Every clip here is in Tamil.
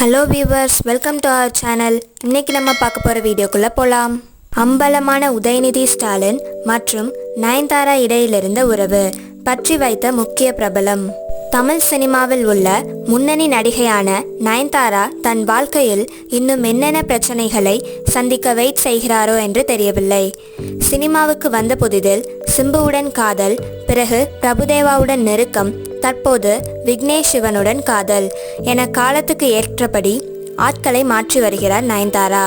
Hello viewers welcome to our channel இன்னைக்கு நம்ம பார்க்க போகிற வீடியோக்குள்ளே போகலாம் அம்பலமான உதயநிதி ஸ்டாலின் மற்றும் நயன்தாரா இடையிலிருந்த உறவு பற்றி வைத்த முக்கிய பிரபலம். தமிழ் சினிமாவில் உள்ள முன்னணி நடிகையான நயன்தாரா தன் வாழ்க்கையில் இன்னும் என்னென்ன பிரச்சனைகளை சந்திக்க வெயிட் செய்கிறாரோ என்று தெரியவில்லை. சினிமாவுக்கு வந்த புதிதில் சிம்புவுடன் காதல் பிறகு பிரபுதேவாவுடன் நெருக்கம் தற்போது விக்னேஷ் சிவனுடன் காதல் என காலத்துக்கு ஏற்றபடி ஆட்களை மாற்றி வருகிறார் நயன்தாரா.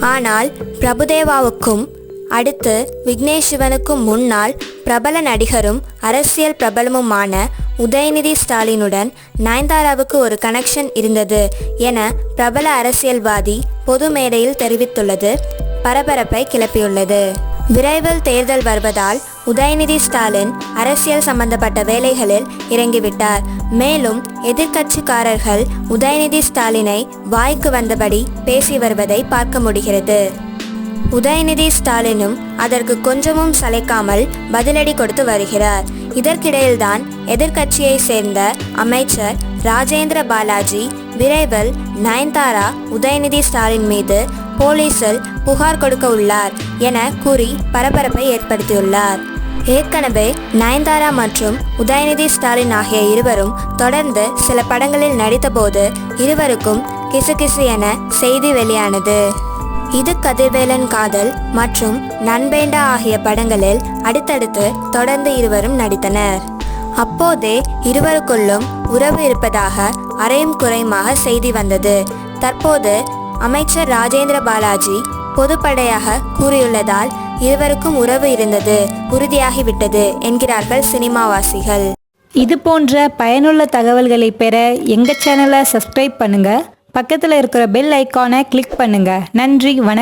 ஆனால் பிரபுதேவாவுக்கும் அடுத்து விக்னேஷ் சிவனுக்கும் முன்னால் பிரபல நடிகரும் அரசியல் பிரபலமுமான உதயநிதி ஸ்டாலினுடன் நயன்தாராவுக்கு ஒரு கனெக்ஷன் இருந்தது என பிரபல அரசியல்வாதி பொது மேடையில் தெரிவித்துள்ளது. பரபரப்பை கிளப்பியுள்ளது. விரைவில் தேர்தல் வருவதால் உதயநிதி ஸ்டாலின் அரசியல் சம்பந்தப்பட்ட வேலைகளில் இறங்கிவிட்டார். மேலும் எதிர்க்கட்சிக்காரர்கள் உதயநிதி ஸ்டாலினை வாய்க்கு வந்தபடி பேசி வருவதை பார்க்க முடிகிறது. உதயநிதி ஸ்டாலினும் அதற்கு கொஞ்சமும் சளைக்காமல் பதிலடி கொடுத்து வருகிறார். இதற்கிடையில்தான் எதிர்க்கட்சியை சேர்ந்த அமைச்சர் ராஜேந்திர பாலாஜி விரைவில் நயன்தாரா உதயநிதி ஸ்டாலின் மீது போலீசில் புகார் கொடுக்க உள்ளார் என கூறி பரபரப்பை ஏற்படுத்தியுள்ளார். ஏற்கனவே நயன்தாரா மற்றும் உதயநிதி ஸ்டாலின் ஆகிய இருவரும் தொடர்ந்து சில படங்களில் நடித்தபோது இருவருக்கும் கிசுகிசு என செய்தி வெளியானது. இது கதிர்வேலன் காதல் மற்றும் நண்பேண்டா ஆகிய படங்களில் அடுத்தடுத்து தொடர்ந்து இருவரும் நடித்தனர். அப்போதே இருவருக்குள்ளும் உறவு இருப்பதாக அரையும் குறையுமாக செய்தி வந்தது. தற்போது அமைச்சர் ராஜேந்திர பாலாஜி பொதுப்படையாக கூறியுள்ளதால் இருவருக்கும் உறவு இருந்தது உறுதியாகிவிட்டது என்கிறார்கள் சினிமாவாசிகள். இது போன்ற பயனுள்ள தகவல்களை பெற எங்கள் சேனலை சப்ஸ்கிரைப் பண்ணுங்கள் பக்கத்தில் இருக்கிற பெல் ஐக்கானை கிளிக் பண்ணுங்கள் நன்றி வணக்கம்.